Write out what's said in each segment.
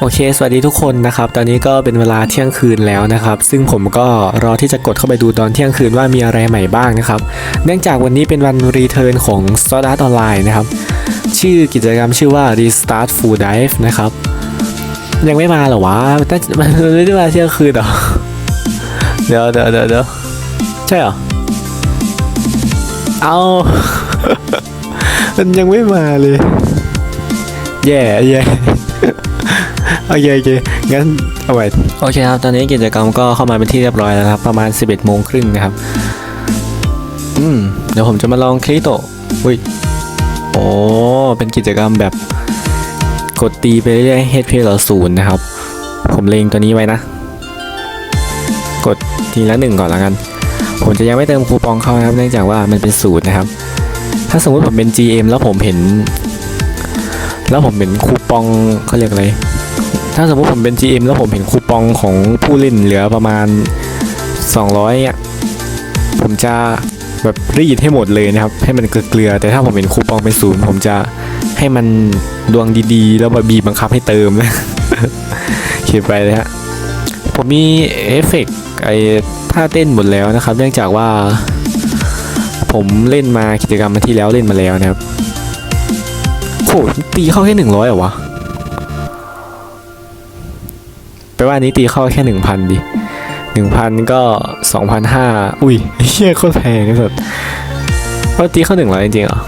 โอเค สวัสดีทุกคนนะครับ ตอนนี้ก็เป็นเวลาเที่ยงคืนแล้วนะครับ ซึ่งผมก็รอที่จะกดเข้าไปดูตอนเที่ยงคืนว่ามีอะไรใหม่บ้างนะครับ เนื่องจากวันนี้เป็นวันรีเทิร์นของ Sword Art Online นะครับ ชื่อกิจกรรมชื่อว่า Restart Full Dive นะครับ ยังไม่มาเหรอวะน่มันไม่ได้มาเที่ยงคืนหรอ เดี๋ยวเดี๋ยวเดี๋ยวใช่หรอ เอามันยังไม่มาเลย แย่แย่ โอเคโอเคงั้นเอาไว้โอเคครับ ตอนนี้กิจกรรมก็เข้ามาเป็นที่เรียบร้อยแล้วครับ ประมาณ 11โมงครึ่งนะครับ อืม เดี๋ยวผมจะมาลองคลิโตะอุ้ยโอ้เป็นกิจกรรมแบบกดตีไปเรื่อยๆ HP เหลือศูนย์นะครับ ผมเลงตัวนี้ไว้นะ กดทีละหนึ่งก่อนแล้วกัน ผมจะยังไม่เติมคูปองเข้านะครับ เนื่องจากว่ามันเป็นศูนย์นะครับ ถ้าสมมติผมเป็น GM แล้วผมเห็น แล้วผมเห็นคูปองเขาเรียกอะไร ถ้าสมมติผมเป็น GM แล้วผมเห็นคูปองของผู้เล่นเหลือประมาณ 200อะผมจะแบบรีดให้หมดเลยนะครับ ให้มันเกลือแต่ถ้าผมเห็นคูปองเป็นศูนย์ผมจะให้มันดวงดีๆ แล้วบีบบังคับให้เติมนะเขียนไปเลยฮะผมมีเอฟเฟกต์ไอ้ท่าเต้นหมดแล้วนะครับ เนื่องจากว่าผมเล่นมากิจกรรมที่แล้วเล่นมาแล้วนะครับโหตีเข้าแค่หนึ่งร้อยเหรอวะ แปลว่านี้ตีเข้าแค่หนึ่งพันดิหนึ่งพันก็สองพันห้าอุ้ยเฮียโคตรแพงเลยสุดว่าตีเข้าหนึ่งร้อยจริงๆเหรอ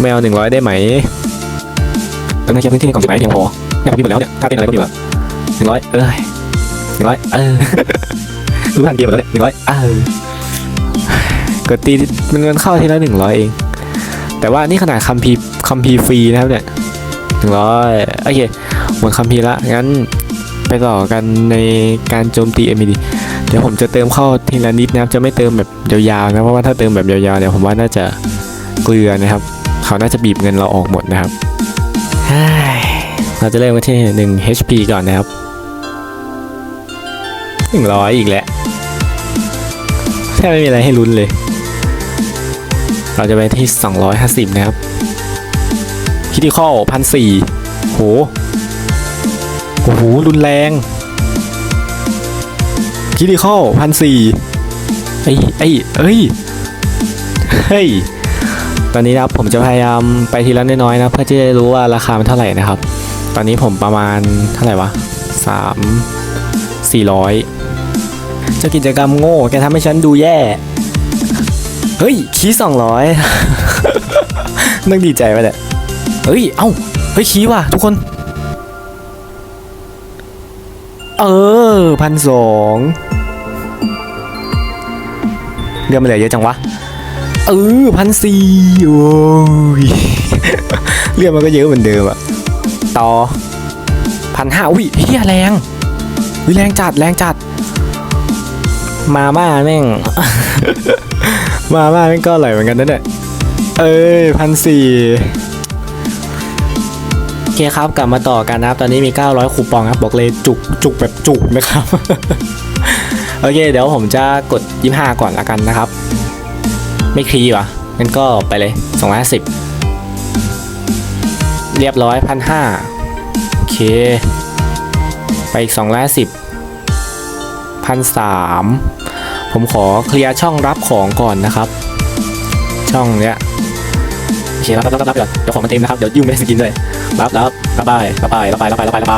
ไม่เอาหนึ่งร้อยได้ไหมตอนนี้แค่พื้นที่ในกล่องสุดท้ายเพียงพออยากพี่หมดแล้วเนี่ยถ้าเป็นอะไรก็มีแบบหนึ่งร้อยเอ้ยหนึ่งร้อยเออรู้ทันเกมหมดแล้วเนี่ยหนึ่งร้อยเออกดตีมันเงินเข้าทีละหนึ่งร้อยเอง แต่ว่านี่ขนาดคัมภีร์คัมภีร์ฟรีนะครับเนี่ย นึ่งร้อยโอเคหมดคัมภีร์ละงั้นไปต่อกันในการโจมตี MED เดี๋ยวผมจะเติมเข้าทีละนิดนะครับ จะไม่เติมแบบยาวๆนะเพราะว่าถ้าเติมแบบยาวๆเนี่ยผมว่าน่าจะเกลือนะครับ เขาน่าจะบีบเงินเราออกหมดนะครับเฮ้ยเราจะเริ่มกันที่1 HP ก่อนนะครับ100 อีกแล้วแทบไม่มีอะไรให้ลุ้นเลย เราจะไปที่ 250 นะครับ คิด i คอลพันสี่โหโอ้โหรุนแรงคิด i คอลพันสี่ไอ้ไอ้เอ้ยเฮ้ยตอนนี้นะครับผมจะพยายามไปทีละน้อยๆนะเพื่อที่จะรู้ว่าราคามันเท่าไหร่นะครับ ตอนนี้ผมประมาณเท่าไหร่วะสามสี่ร้อยเจ้ากิจกรรมโง่แกทำให้ฉันดูแย่ เฮ้ยคีสองร้อยนั่งดีใจไปแหละ เฮ้ย เอ้า เฮ้ยคีว่ะทุกคน เออพันสองเรือมันเหลือเยอะจังวะ เออพันสี่โอ้ยเรือมันก็เยอะเหมือนเดิมอะต่อพันห้าอุ้ยเฮียแรงวิแรงจัดแรงจัด มาม่าแม่ง มาม่าแม่งก็อร่อยเหมือนกันนะเนี่ยเอ้ยพันสี่ อเคครับกลับมาต่อกันนะครับ ตอนนี้มี 900 คูปองครับบอกเลยจุกจุกแบบจุกนะครับ โอเค เดี๋ยวผมจะกด 25 ก่อนละกันนะครับ ไม่คลีวะงั้นก็ไปเลย 250 เรียบร้อยพันห้าโอเค ไปอีก 210พันสามผมขอเคลียร์ช่องรับของก่อนนะครับ ช่องเนี้ย โอเครับรับรับรับก่อนเดี๋ยวของมันเต็มนะครับ เดี๋ยวยุ่งไม่ได้สกินด้วยรับรับรับไปรับไปรับไปรับไปรับไปรับไป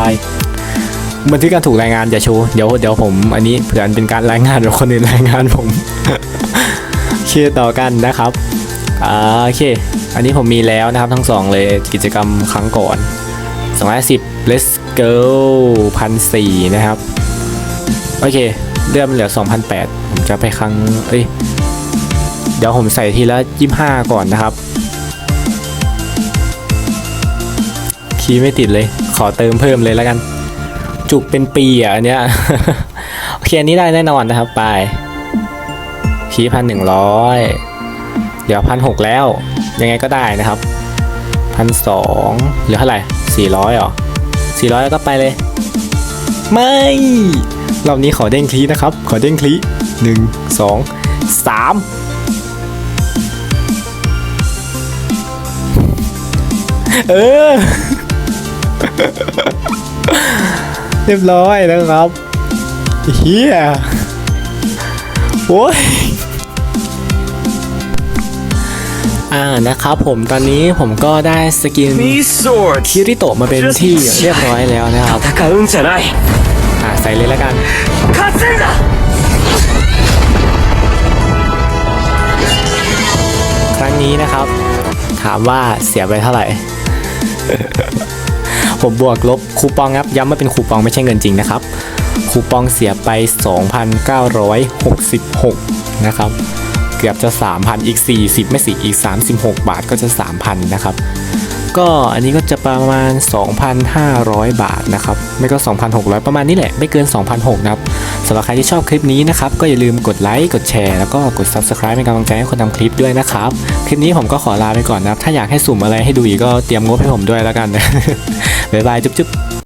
บันทึกการถูกรายงานอย่าชว์เดี๋ยวเดี๋ยวผม อันนี้เผื่อเป็นการรายงานหรือคนอื่นรายงานผมโอเคต่อกันนะครับอ่าโอเค อันนี้ผมมีแล้วนะครับทั้งสองเลยกิจกรรมครั้งก่อน210 let's go พันสี่นะครับ โอเคเลื่อนมันเหลือ 2,008 ผมจะไปครั้ง เอ้ย เดี๋ยวผมใส่ทีละ 25 ก่อนนะครับ คีย์ไม่ติดเลย ขอเติมเพิ่มเลยแล้วกัน จุกเป็นปีอะอันเนี้ย โอเคอันนี้ได้แน่นอนนะครับ ไปคีย์พันหนึ่งร้อยเดี๋ยวพันหกแล้ว ยังไงก็ได้นะครับพันสองเหลือเท่าไหร่สี่ร้อยหรอสี่ร้อยแล้วก็ไปเลย ไม่รอบนี้ขอเด้งคลีนะครับ ขอเด้งคลีหนึ่งสองสามเออ เรียบร้อยนะครับเฮียโอ้ยอ่านะครับผมตอนนี้ผมก็ได้สกินคิริโตะมาเป็นที่เรียบร้อยแล้วนะครับถ้าการุ่าใส่เลยแล้วกันครั้งนี้นะครับ ถามว่าเสียไปเท่าไหร่ ผมบวกลบคูปองครับย้ำว่าเป็นคูปองไม่ใช่เงินจริงนะครับ คูปองเสียไป 2,966 นะครับ เกือบจะ 3,000 อีก 40 ไม่สิอีก 36 บาทก็จะ 3,000 นะครับ ก็อันนี้ก็จะประมาณ 2,500 บาทนะครับ ไม่ก็ 2,600 ประมาณนี้แหละ ไม่เกิน 2,600นะครับสำหรับใครที่ชอบคลิปนี้นะครับ ก็อย่าลืมกดไลค์ กดแชร์ แล้วก็กด Subscribe เป็นกำลังใจให้คนทำคลิปด้วยนะครับ คลิปนี้ผมก็ขอลาไปก่อนนะครับ ถ้าอยากให้สุ่มอะไรให้ดูอีกก็เตรียมงบให้ผมด้วยแล้วกันนะบ๊ายบายจุ๊บ